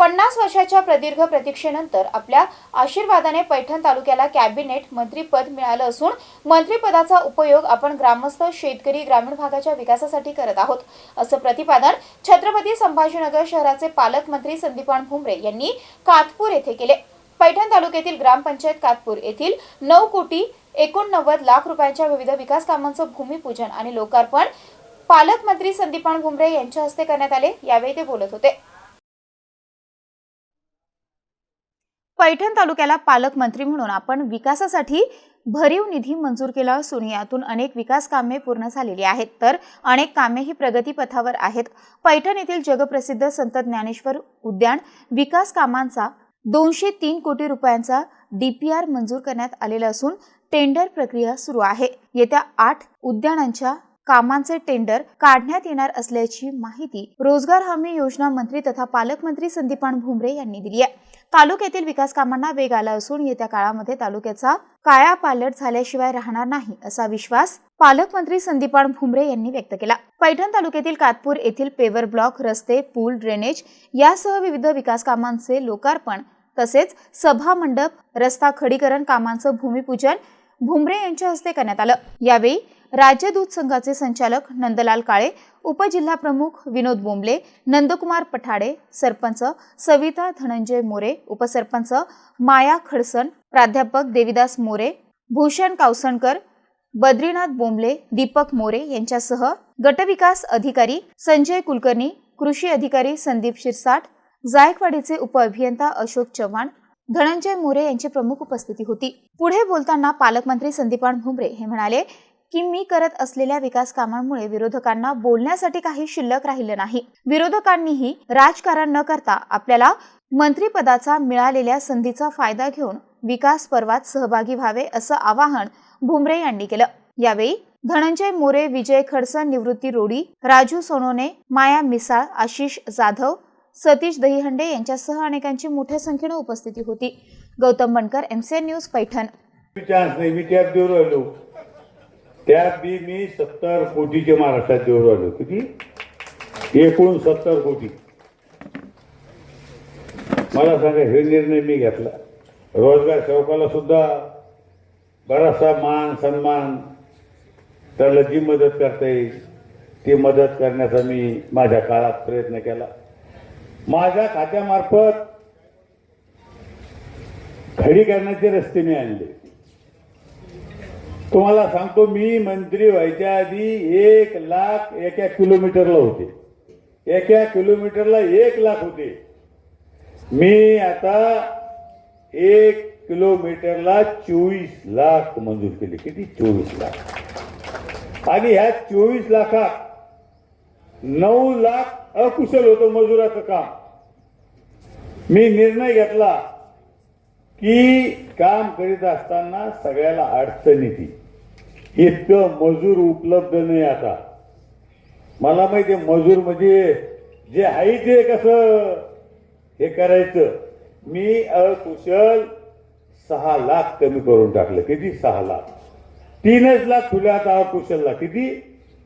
पन्नास वर्षाच्या प्रदीर्घ प्रतीक्षेनंतर आपल्या आशीर्वादाने पैठण तालुक्याला कॅबिनेट मंत्रीपद मिळालं असून मंत्रिपदाचा उपयोग आपण ग्रामस्थ शेतकरी ग्रामीण भागाच्या विकासासाठी करत आहोत असं प्रतिपादन छत्रपती संभाजीनगर शहराचे पालकमंत्री संदीपान भुमरे यांनी कातपूर येथे केले. पैठण तालुक्यातील ग्रामपंचायत कातपूर येथील नऊ कोटी एकोणनव्वद लाख रुपयांच्या विविध विकास कामांचं भूमिपूजन आणि लोकार्पण पालकमंत्री संदीपान भुमरे यांच्या हस्ते करण्यात आले. यावेळी ते बोलत होते. पैठण तालुक्याला पालकमंत्री म्हणून आपण विकासासाठी भरीव निधी मंजूर केला असून यातून अनेक विकास कामे पूर्ण झालेली आहेत. तर अनेक कामे ही प्रगतीपथावर आहेत. पैठण येथील जगप्रसिद्ध संत ज्ञानेश्वर उद्यान विकास कामांचा दोनशे तीन कोटी रुपयांचा डीपीआर मंजूर करण्यात आलेला असून टेंडर प्रक्रिया सुरू आहे. येत्या आठ उद्यानांच्या कामांचे टेंडर काढण्यात येणार असल्याची माहिती रोजगार हमी योजना मंत्री तथा पालकमंत्री संदीपान भुमरे यांनी दिली आहे. तालुक्यातील विकास कामांना वेग आला असून येत्या काळामध्ये तालुक्याचा कायापालट झाल्याशिवाय राहणार नाही असा विश्वास पालकमंत्री संदीपान भुमरे यांनी व्यक्त केला. पैठण तालुक्यातील कातपूर येथील पेवर ब्लॉक रस्ते पूल ड्रेनेज यासह विविध विकास कामांचे लोकार्पण तसेच सभा मंडप रस्ता खडीकरण कामांचं भूमिपूजन भुमरे यांच्या हस्ते करण्यात आलं. यावेळी राज्य दूध संघाचे संचालक नंदलाल काळे उपजिल्हा प्रमुख विनोद बोंबले नंदकुमार पठाडे सरपंच सविता धनंजय मोरे उपसरपंच माया खडसन प्राध्यापक देविदास मोरे भूषण कावसणकर बद्रीनाथ बोंबले दीपक मोरे यांच्यासह गटविकास अधिकारी संजय कुलकर्णी कृषी अधिकारी संदीप शिरसाट जायकवाडीचे उपअभियंता अशोक चव्हाण धनंजय मोरे यांची प्रमुख उपस्थिती होती. पुढे बोलताना पालकमंत्री संदीपान भुमरे हे म्हणाले की मी करत असलेल्या विकास कामांमुळे विरोधकांना बोलण्यासाठी काही शिल्लक राहिलं नाही. विरोधकांनीही राजकारण न करता आपल्याला मंत्रीपदाचा मिळालेल्या संधीचा फायदा घेऊन विकास पर्वात सहभागी व्हावे असं आवाहन भुमरे यांनी केलं. यावेळी धनंजय मोरे विजय खडसन निवृत्ती रोडी राजू सोनोने माया मिसाळ आशिष जाधव सतीश दहीहंडे यांच्यासह अनेकांची मोठ्या संख्येनं उपस्थिती होती. Gautam Bankar MCN news Paithan. त्यात बी मी सत्तर कोटीचे महाराष्ट्रात देऊ राहिलो. किती? एकूण सत्तर कोटी. मला सांगा हे निर्णय मी घेतला. रोजगार सेवकाला सुद्धा बराचसा मान सन्मान त्याला जी मदत करता येईल ती मदत करण्याचा मी माझ्या काळात प्रयत्न केला. माझ्या खात्यामार्फत खडी करण्याचे रस्ते मी आणले. तुम्हाला सांगतो मी मंत्री व्हायच्या आधी एक लाख एका किलोमीटरला होते. एका किलोमीटरला एक लाख होते. मी आता एक किलोमीटरला चोवीस लाख मंजूर केले. किती? चोवीस लाख. आणि ह्या चोवीस लाखात नऊ लाख अकुशल होतं मजुराचं काम. मी निर्णय घेतला की काम करीत असताना सगळ्याला अडचण येते. इतकं मजूर उपलब्ध नाही आता. मला माहिती आहे मजूर म्हणजे जे आहे ते कसं हे करायचं? मी अकुशल सहा लाख कमी करून टाकलं. किती? सहा लाख. तीनच लाख खुल्या आता अकुशलला. किती?